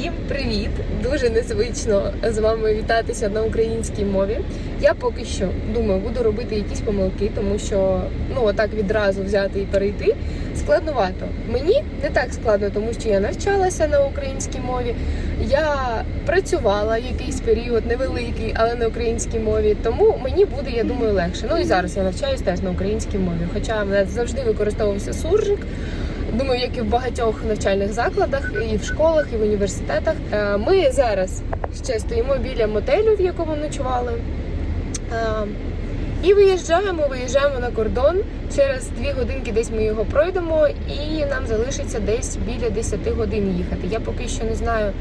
Всім привіт! Дуже незвично з вами вітатися на українській мові. Я поки що думаю, буду робити якісь помилки, тому що ну отак відразу взяти і перейти складновато. Мені не так складно, тому що я навчалася на українській мові. Я працювала якийсь період невеликий, але на українській мові. Тому мені буде, я думаю, легше. Ну і зараз я навчаюсь теж на українській мові. Хоча в мене завжди використовувався суржик. Думаю, як і в багатьох навчальних закладах, і в школах, і в університетах. Е, Ми зараз ще стоїмо біля мотелю, в якому ночували. Е, І виїжджаємо, виїжджаємо на кордон. Через дві годинки десь ми його пройдемо, і нам залишиться десь біля 10 годин їхати. Я поки що не знаю,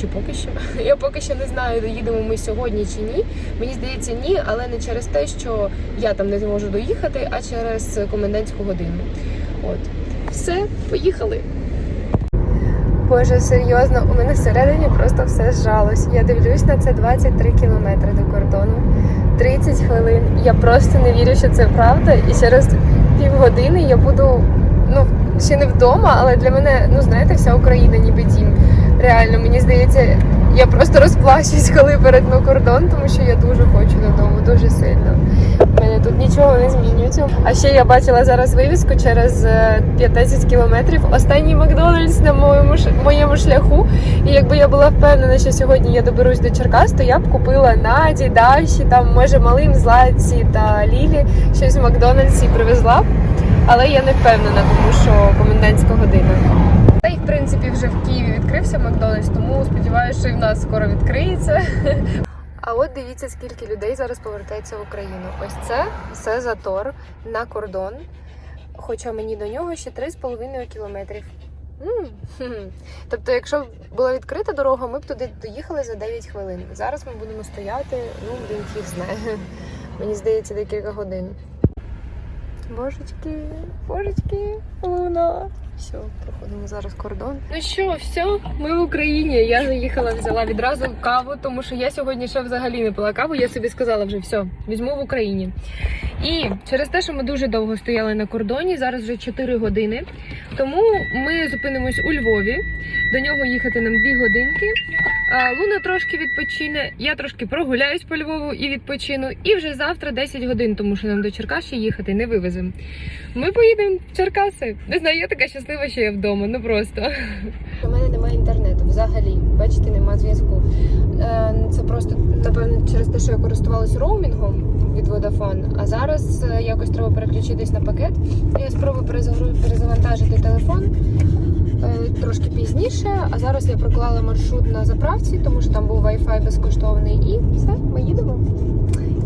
чи поки що. Я поки що не знаю, доїдемо ми сьогодні чи ні. Мені здається, ні, але не через те, що я там не зможу доїхати, а через комендантську годину. От. Все, поїхали. Боже, серйозно, у мене всередині просто все зжалось. Я дивлюсь на це 23 кілометри до кордону, 30 хвилин. Я просто не вірю, що це правда. І через півгодини я буду, ну, ще не вдома, але для мене, ну знаєте, вся Україна ніби дім. Реально, мені здається, я просто розплачусь, коли перетну кордон, тому що я дуже хочу додому, дуже сильно. У мене тут нічого не змінюється. А ще я бачила зараз вивіску через е, 15 кілометрів. Останній Макдональдс на моєму моєму шляху. І якби я була впевнена, що сьогодні я доберусь до Черкас, то я б купила Наді, Даші, там може малим Златці та Лілі щось в Макдональдсі привезла. Але я не впевнена, тому що комендантська година. Та й в принципі вже в Києві відкрився Макдональдс, тому сподіваюся, що і в нас скоро відкриється. А от дивіться, скільки людей зараз повертається в Україну. Ось це все затор на кордон. Хоча мені до нього ще 3,5 кілометрів. Тобто, якщо б була відкрита дорога, ми б туди доїхали за 9 хвилин. Зараз ми будемо стояти, ну, блін, фіг знає. Мені здається, декілька годин. Божечки, божечки, луна. Все, проходимо зараз кордон. Ну що, все, ми в Україні. Я заїхала, взяла відразу каву, тому що я сьогодні ще взагалі не пила каву. Я собі сказала вже все, візьму в Україні. І через те, що ми дуже довго стояли на кордоні, зараз вже 4 години. Тому ми зупинимось у Львові. До нього їхати нам дві годинки. Луна трошки відпочине, я трошки прогуляюсь по Львову і відпочину. І вже завтра 10 годин, тому що нам до Черкас їхати не вивеземо. Ми поїдемо в Черкаси. Не знаю, я така щаслива, що я вдома. Ну просто. У мене немає інтернету взагалі. Бачите, немає зв'язку. Е, Це просто напевно через те, що я користувалась роумінгом від Vodafone, а зараз е, якось треба переключитись на пакет. Я спробую перезавантажити телефон е, трошки пізніше. А зараз я проклала маршрут на заправці, тому що там був Wi-Fi безкоштовний. І все, ми їдемо.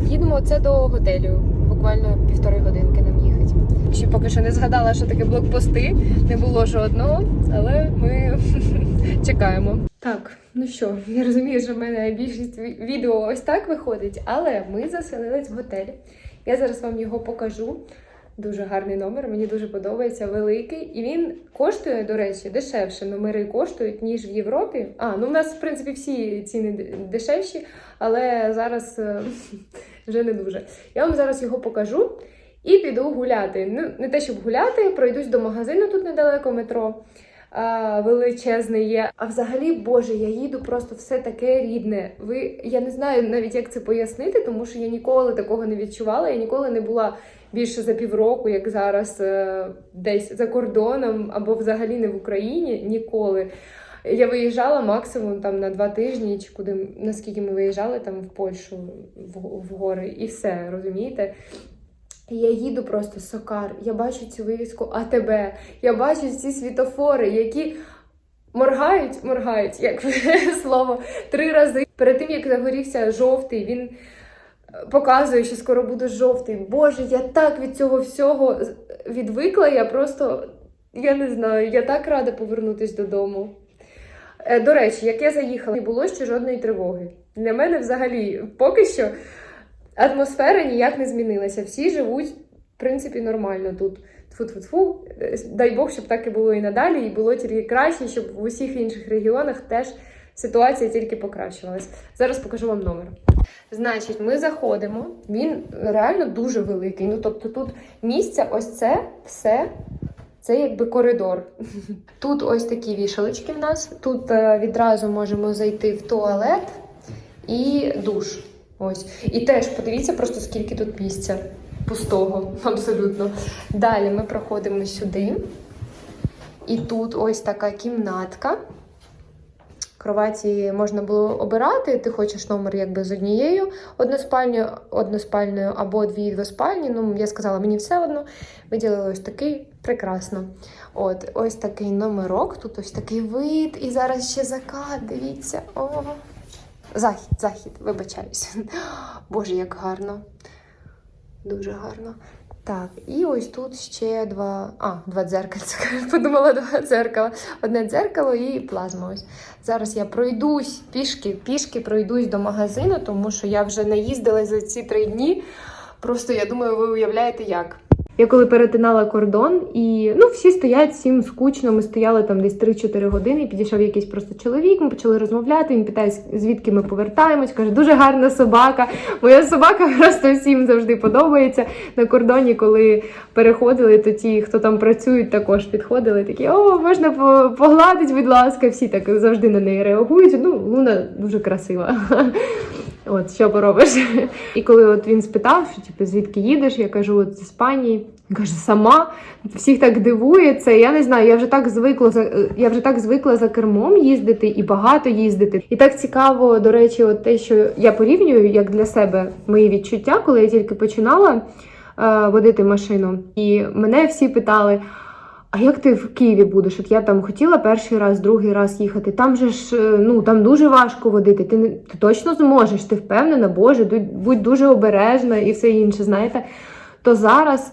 Їдемо це до готелю. Буквально півтори годинки нам їхати. Ще поки що не згадала, що таке блокпости. Не було жодного, але ми чекаємо. Так, ну що, я розумію, що в мене більшість відео ось так виходить, але ми заселились в готель. Я зараз вам його покажу. Дуже гарний номер, мені дуже подобається, великий. І він коштує, до речі, дешевше. Номери коштують, ніж в Європі. А, ну в нас, в принципі, всі ціни дешевші, але зараз е, вже не дуже. Я вам зараз його покажу і піду гуляти. Ну, не те, щоб гуляти, пройдусь до магазину тут недалеко метро. А, величезний є. А взагалі, Боже, я їду просто все таке рідне. Ви я не знаю навіть, як це пояснити, тому що я ніколи такого не відчувала. Я ніколи не була більше за півроку, як зараз е, десь за кордоном або взагалі не в Україні. Ніколи. Я виїжджала максимум там на два тижні, чи куди наскільки ми виїжджали там в Польщу в, в гори, і все, розумієте? Я їду просто сокар. Я бачу цю вивіску АТБ. Я бачу ці світофори, які моргають, моргають, як слово, три рази. Перед тим як загорівся жовтий, він е, показує, що скоро буде жовтий. Боже, я так від цього всього відвикла. Я просто я не знаю, я так рада повернутися додому. Е, До речі, як я заїхала, не було ще жодної тривоги. Для мене взагалі поки що атмосфера ніяк не змінилася. Всі живуть, в принципі, нормально тут. Тфу-тфу-тфу. Дай Бог, щоб так і було і надалі, і було тільки краще, щоб в усіх інших регіонах теж ситуація тільки покращувалась. Зараз покажу вам номер. Значить, ми заходимо. Він реально дуже великий. Ну тобто тут місця, ось це все Це якби коридор. Тут ось такі вішалочки в нас. Тут е, відразу можемо зайти в туалет і душ. Ось. І теж подивіться просто скільки тут місця. Пустого, абсолютно. Далі ми проходимо сюди. І тут ось така кімнатка. Кроваті можна було обирати. Ти хочеш номер якби з однією односпальною, односпальною або дві двоспальні. Ну, я сказала, мені все одно. Виділили ось такий прекрасно. От, ось такий номерок. Тут ось такий вид. І зараз ще закат. Дивіться. О. Захід, захід, вибачаюся. Боже, як гарно. Дуже гарно. Так, і ось тут ще два. А, два дзеркальця. Подумала, два дзеркала. Одне дзеркало і плазма. Ось. Зараз я пройдусь пішки, пішки пройдусь до магазину, тому що я вже наїздила за ці три дні. Просто я думаю, ви уявляєте як. Я коли перетинала кордон, і ну всі стоять всім скучно. Ми стояли там десь 3-4 години. Підійшов якийсь просто чоловік. Ми почали розмовляти. Він питає, звідки ми повертаємось. каже, дуже гарна собака. Моя собака просто всім завжди подобається. На кордоні, коли переходили, то ті, хто там працюють, також підходили. Такі о, можна по- погладити, будь ласка. Всі так завжди на неї реагують. Ну, Луна дуже красива. От, що поробиш? І коли от він спитав, що типу, звідки їдеш, я кажу, от з Іспанії. Він каже, сама всіх так дивує це. Я не знаю, я вже так звикла я вже так звикла за кермом їздити і багато їздити. І так цікаво, до речі, от те, що я порівнюю як для себе мої відчуття, коли я тільки починала е, водити машину. І мене всі питали. А як ти в Києві будеш? От я там хотіла перший раз, другий раз їхати. Там же ж е, ну там дуже важко водити. Ти не ти точно зможеш, ти впевнена, Боже, будь, дуже обережна і все інше. Знаєте, то зараз.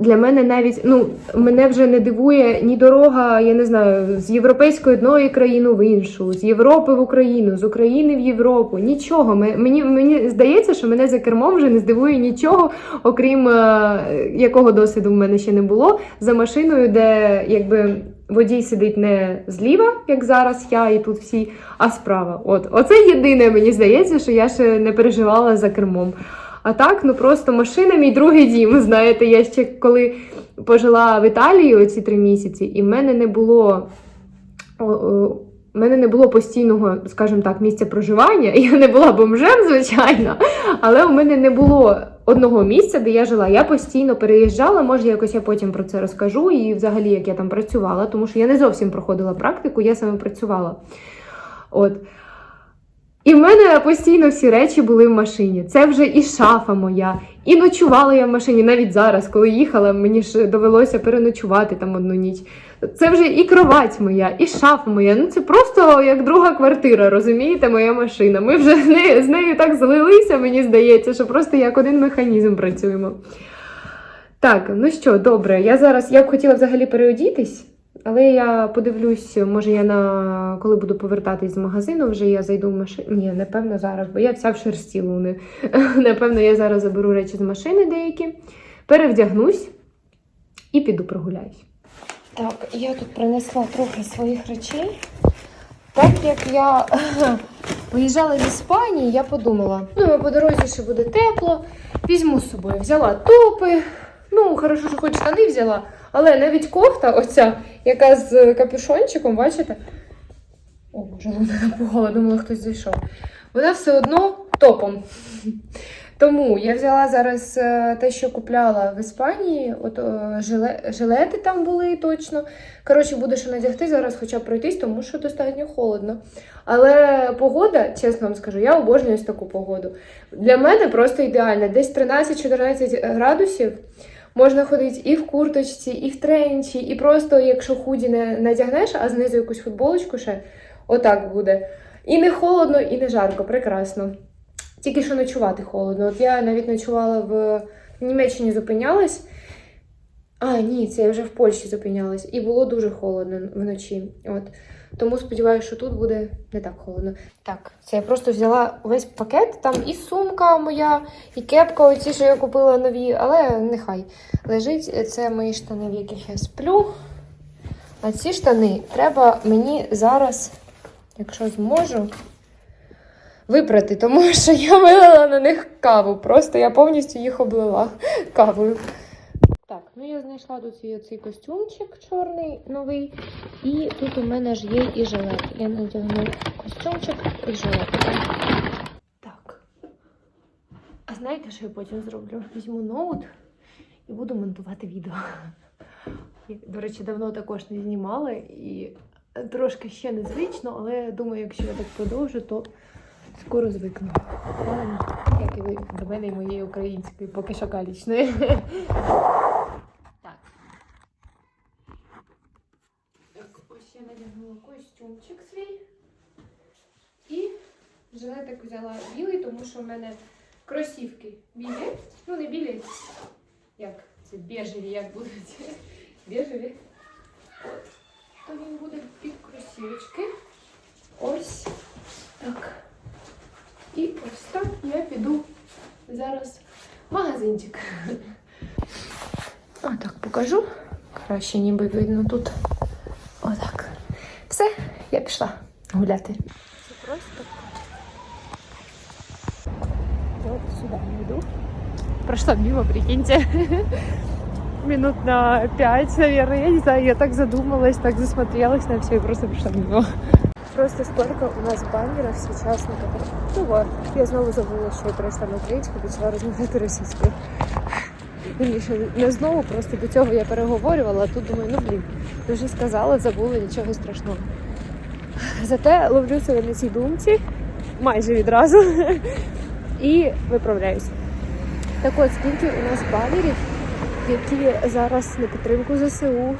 Для мене навіть ну мене вже не дивує ні дорога, я не знаю, з європейської одної країни в іншу, з Європи в Україну, з України в Європу. Нічого. Мені мені здається, що мене за кермом вже не здивує нічого, окрім е, якого досвіду в мене ще не було за машиною, де якби водій сидить не зліва, як зараз я і тут всі, а справа. От оце єдине, мені здається, що я ще не переживала за кермом. А так, ну просто машина мій другий дім. Знаєте, я ще коли пожила в Італії оці три місяці, і в мене не було. о, мене не було постійного, скажімо так, місця проживання. Я не була бомжем, звичайно, але у мене не було одного місця, де я жила. Я постійно переїжджала. Може, якось я потім про це розкажу, і взагалі як я там працювала, тому що я не зовсім проходила практику, я саме працювала. От. І в мене постійно всі речі були в машині. Це вже і шафа моя, і ночувала я в машині. Навіть зараз, коли їхала, мені ж довелося переночувати там одну ніч. Це вже і кровать моя, і шафа моя. Ну це просто як друга квартира, розумієте, моя машина. Ми вже з нею, з нею так злилися, мені здається, що просто як один механізм працюємо. Так, ну що, добре, я зараз я б хотіла взагалі переодітись. Але я подивлюсь, може я на коли буду повертатись з магазину, вже я зайду в машину. Ні, напевно, зараз, бо я вся в шерсті луни. Напевно, я зараз заберу речі з машини деякі, перевдягнусь і піду прогуляюсь. Так, я тут принесла трохи своїх речей. Так як я виїжджала з Іспанії, я подумала, ну по дорозі ще буде тепло, візьму з собою. Взяла топи. Ну, хорошо, що хоч штани взяла. Але навіть кофта, оця, яка з капюшончиком, бачите? О, боже, вона напугала, думала, хтось зайшов. Вона все одно топом. Тому я взяла зараз е, те, що купляла в Іспанії. От е, жиле, жилети там були точно. Коротше, буду що надягти зараз, хоча б пройтись, тому що достатньо холодно. Але погода, чесно вам скажу, я обожнюю таку погоду. Для мене просто ідеальна. Десь 13-14 градусів. Можна ходити і в курточці, і в тренчі, і просто, якщо худі не надягнеш, а знизу якусь футболочку ще, отак буде. І не холодно, і не жарко, прекрасно. Тільки що ночувати холодно. От я навіть ночувала в Німеччині зупинялась. А, ні, це я вже в Польщі зупинялась. І було дуже холодно вночі. От. Тому сподіваюся, що тут буде не так холодно. Так, це я просто взяла весь пакет. Там і сумка моя, і кепка, оці, що я купила нові, але нехай лежить. Це мої штани, в яких я сплю. А ці штани треба мені зараз, якщо зможу, випрати, тому що я вилила на них каву. Просто я повністю їх облила кавою. Ну я знайшла тут свій цей костюмчик чорний новий. І тут у мене ж є і жилет. Я надягну костюмчик і жилет. Так. А знаєте, що я потім зроблю? Візьму ноут і буду монтувати відео. Я, До речі, давно також не знімала і трошки ще незвично, але думаю, якщо я так продовжу, то скоро звикну. Як і ви до мене і моєї української, поки що калічної. Так. Так, ось костюмчик свій. І жилетик взяла білий, тому що в мене кросівки білі. Ну, не білі. Як? Це бежеві, як будуть. Бежеві. От. То він буде під кросівочки. Ось так. І ось так я піду зараз в магазинчик. Отак покажу. Краще ніби видно тут. Все, я пішла гуляти. Це просто. От сюди йду. Прошла мимо, прикиньте. Минут на пять, наверное, я не знаю, я так задумалась, так засмотрелась на все и просто пришла мимо. Просто сколько у нас баннеров сейчас на которых... Ну вот, я знову забула, що я перейшла на українську, почала розмовляти російською. Вірніше, не знову, просто до цього я переговорювала, а тут думаю, ну блін, вже сказала, забула, нічого страшного. Зате ловлю себе на цій думці майже відразу і виправляюсь. Так от, скільки у нас банерів, які зараз на підтримку ЗСУ,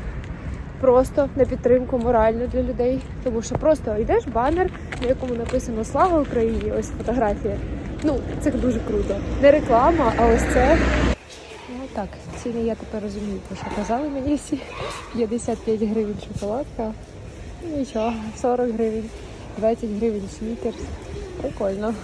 просто на підтримку моральну для людей. Тому що просто йдеш банер, на якому написано Слава Україні! Ось фотографія. Ну, це дуже круто. Не реклама, а ось це. Так, ціни я тепер розумію, про що казали мені всі. 55 гривень шоколадка. Нічого, 40 гривень, 20 гривень снікерс. Прикольно.